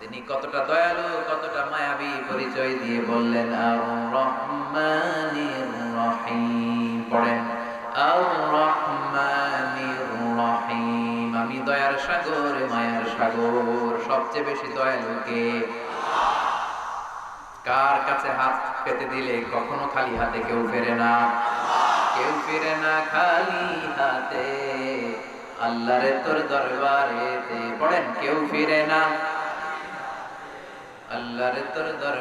তিনি কতটা দয়ালু, কতটা মায়াবী পরিচয় দিয়ে বললেন আমি দয়ার সাগর সাগর, সবচেয়ে বেশি দয়ালু কে? কার কাছে হাত পেতে দিলে কখনো খালি হাতে কেউ ফেরে না? কেউ ফিরে না খালি হাতে, আল্লাহরে তোর দরবারে পড়েন, কেউ ফিরে না তোর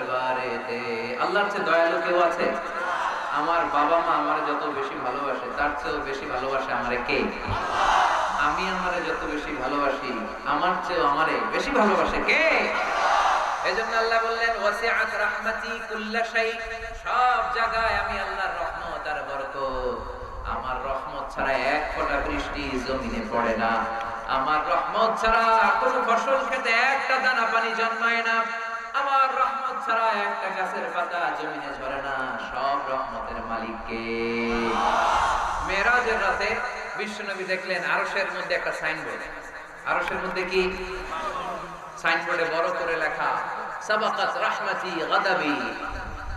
আল্লাহর চেয়ে দয়ালু কেউ আছে? আমার বাবা মা আমার যত বেশি ভালোবাসে, তার চেয়েও বেশি ভালোবাসে আমারে কে? আমি আমারে যত বেশি ভালোবাসি, আমার চেয়েও আমারে বেশি ভালোবাসে কে? এজন্য আল্লাহ বললেন, ওয়াসিআত রাহমাতি কুল্লা শাই। সব জায়গায় আমি আল্লাহর রহমত আর বরকত। আমার রহমত ছাড়া এক ফোঁটা বৃষ্টি জমিনে পড়ে না। আমার রহমত ছাড়া কোন ফসল খেতে একটা দানা পানি জন্মায় না। ছাড়া একটা গাছের পাতা জমিনে ঝরে না, সব রহমতের মালিককে। মেরাজের রাতে বিশ্বনবী দেখলেন আরশের মধ্যে একটা সাইনবোর্ড। আরশের মধ্যে কি? সাইনবোর্ডে বড় করে লেখা, সাবাকাত রাহমাতি গাদাবি,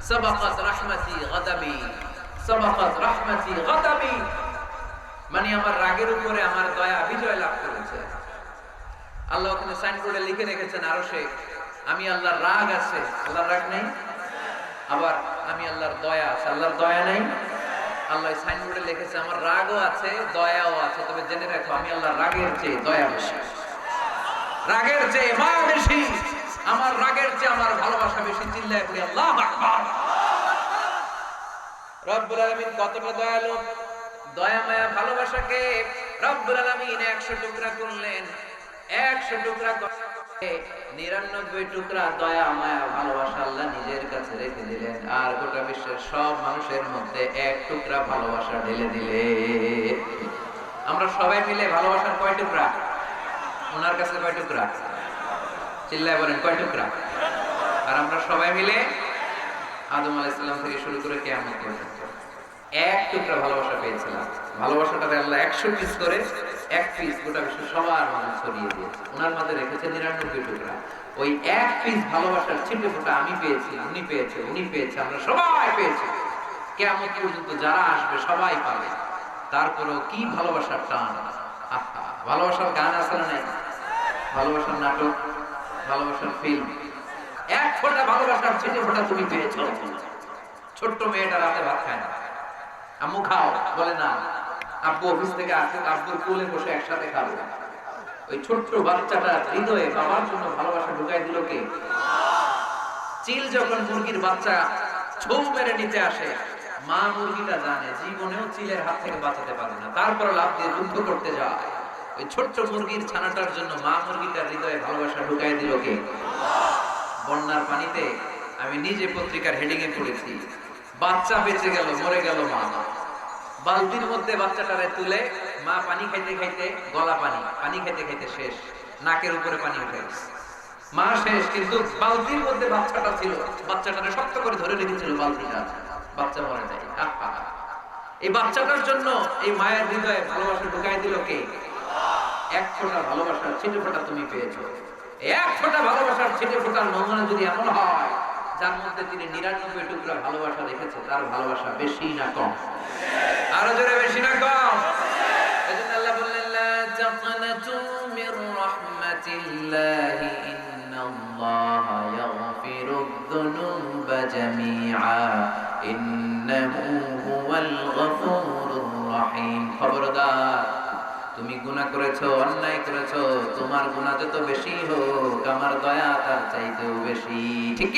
সাবাকাত রাহমাতি গাদাবি, সাবাকাত রাহমাতি গাদাবি। মানে আমার রাগের উপরে আমার দয়া বিজয় লাভ করেছে। আল্লাহ ওখানে সাইনবোর্ডে লিখে রেখেছেন আরও সে আমি আল্লাহর রাগ আছে, আল্লাহর রাগ নেই? আবার আমি আল্লাহর দয়া আছে, আল্লাহর দয়া নেই? আল্লাহ সাইনবোর্ডে লিখেছে, আমার রাগও আছে, দয়াও আছে। তবে জেনে রাখো, আমি আল্লাহর রাগের চেয়ে দয়া বেশি রাগের চেয়ে মা বেশি, আমার রাগের চেয়ে আমার ভালোবাসা বেশি, চিল্লায় করি আল্লাহ আকবার। রব্বুল আলামিন কতটা দয়ালু? দয়া, মায়া, ভালোবাসাকে রব্বুল আলামিন 100 টুকরা করলেন 100 টুকরা করে নিরানব্বই টুকরা দয়া, মায়া, ভালোবাসা আল্লাহ নিজের কাছে রেখে দিলেন। আর গোটা বিশ্বের সব মানুষের মধ্যে এক টুকরা ভালোবাসা ঢেলে দিলে। আমরা সবাই মিলে ভালোবাসার কয় টুকরা? ওনার কাছে কয় টুকরা? চিল্লায় বলেন, কয় টুকরা? আর আমরা সবাই মিলে আদম আলাইসাল্লাম থেকে শুরু করে কেমন এক টুকরা ভালোবাসা পেয়েছিলাম। ভালোবাসাটাতে আল্লাহ একশো পিস করে এক পিস গোটা বিশ্ব সবার ছড়িয়ে দিয়েছে। ওনার মাঝে রেখেছে নিরানব্বই টুকরা। ওই এক পিস ভালোবাসার ছিটে ফোটা আমি পেয়েছি উনি পেয়েছে উনি পেয়েছে, আমরা সবাই পেয়েছি। কেমন পর্যন্ত যারা আসবে সবাই পাবে। তারপরেও কি ভালোবাসার টান? ভালোবাসার গান আছে না ভালোবাসার নাটক, ভালোবাসার ফিল্ম এক ফোঁটা ভালোবাসার ছিটে ফোটা তুমি পেয়েছ। ছোট্ট মেয়েটা রাতে ভাত খায় না। আম্মু খাও, বলে না। আব্বু অফিস থেকে আসে আব্বুর কোলে বসে একসাথে খাব। ওই ছোট্ট বাচ্চাটা হৃদয়ে বাবার জন্য ভালোবাসা ঢুকাই দিল কে? চিল যখন মুরগির বাচ্চা ছৌ মেরে নিতে আসে, মা মুরগিটা জানে জীবনেও চিলের হাত থেকে বাঁচাতে পারে না। তারপর লাভ দিয়ে যুদ্ধ করতে যায়। ওই ছোট্ট মুরগির ছানাটার জন্য মা মুরগিটার হৃদয়ে ভালোবাসা ঢুকাই দিল কে? বন্যার পানিতে আমি নিজে পত্রিকার হেডিং এ পড়েছি, বাচ্চা বেঁচে গেল, মরে গেল মা। বালতির মধ্যে বাচ্চাটারে তুলে মা পানি খাইতে খাইতে গলা পানি পানি খাইতে খাইতে শেষ, নাকের উপরে পানি উঠে মা শেষ, কিন্তু বালতির মধ্যে বাচ্চাটা ছিল, বাচ্চাটারে শক্ত করে ধরে রেখেছিল বালতিটা। বাচ্চা মরে যায় এই বাচ্চাটার জন্য এই মায়ের হৃদয়ে ভালোবাসা ঢুকাই দিল কে? এক ফোঁটা ভালোবাসার ছিটে ফোঁটা তুমি পেয়েছ। এক ফোঁটা ভালোবাসার ছিটে ফোঁটার নমুনা যদি এমন হয় যার মধ্যে তিনি নিরানব্বই টুকরা ভালোবাসা রেখেছে, তার ভালোবাসা বেশি না কম। আরও জোরে বেশি না কম। খবরদার তুমি গুনাহ করেছ, অন্যায় করেছ, তোমার গুনাহ যত বেশি হোক, আমার দয়া তার চাইতেও বেশি। ঠিক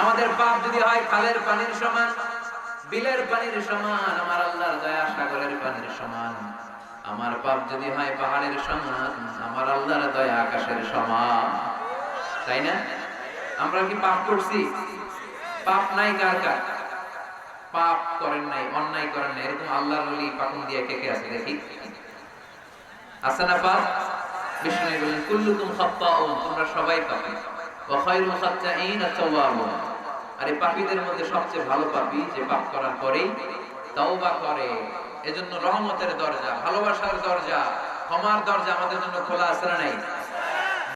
আমাদের পাপ যদি হয়, খালের পানির সমান, বিলের পানির সমান, আমার আল্লাহর দয়া সাগরের পানির সমান। আমার পাপ যদি হয়, পাহাড়ের সমান, আমার আল্লাহর দয়া আকাশের সমান। তাই না? আমরা কি পাপ করছি? পাপ নাই কার কার? পাপ করেন নাই, অন্যায় করেন নাই, এরকম আল্লাহর ওলি পাকুন দিয়ে কে কে আছে দেখি? আছে না পাপ? বিষ্ণু বলেন, কুল্লুকুম খাত্তাউন তোমরা সবাই পাপী। ওয়া খায়রুল খাত্তাইন আত-তাওয়াবুন আর এই পাপীদের মধ্যে সবচেয়ে ভালো পাপী যে পাপ করার পরেই তওবা করে। এজন্য রহমতের দরজা, ভালোবাসার দরজা, ক্ষমার দরজা আমাদের জন্য খোলা আছে না নাই?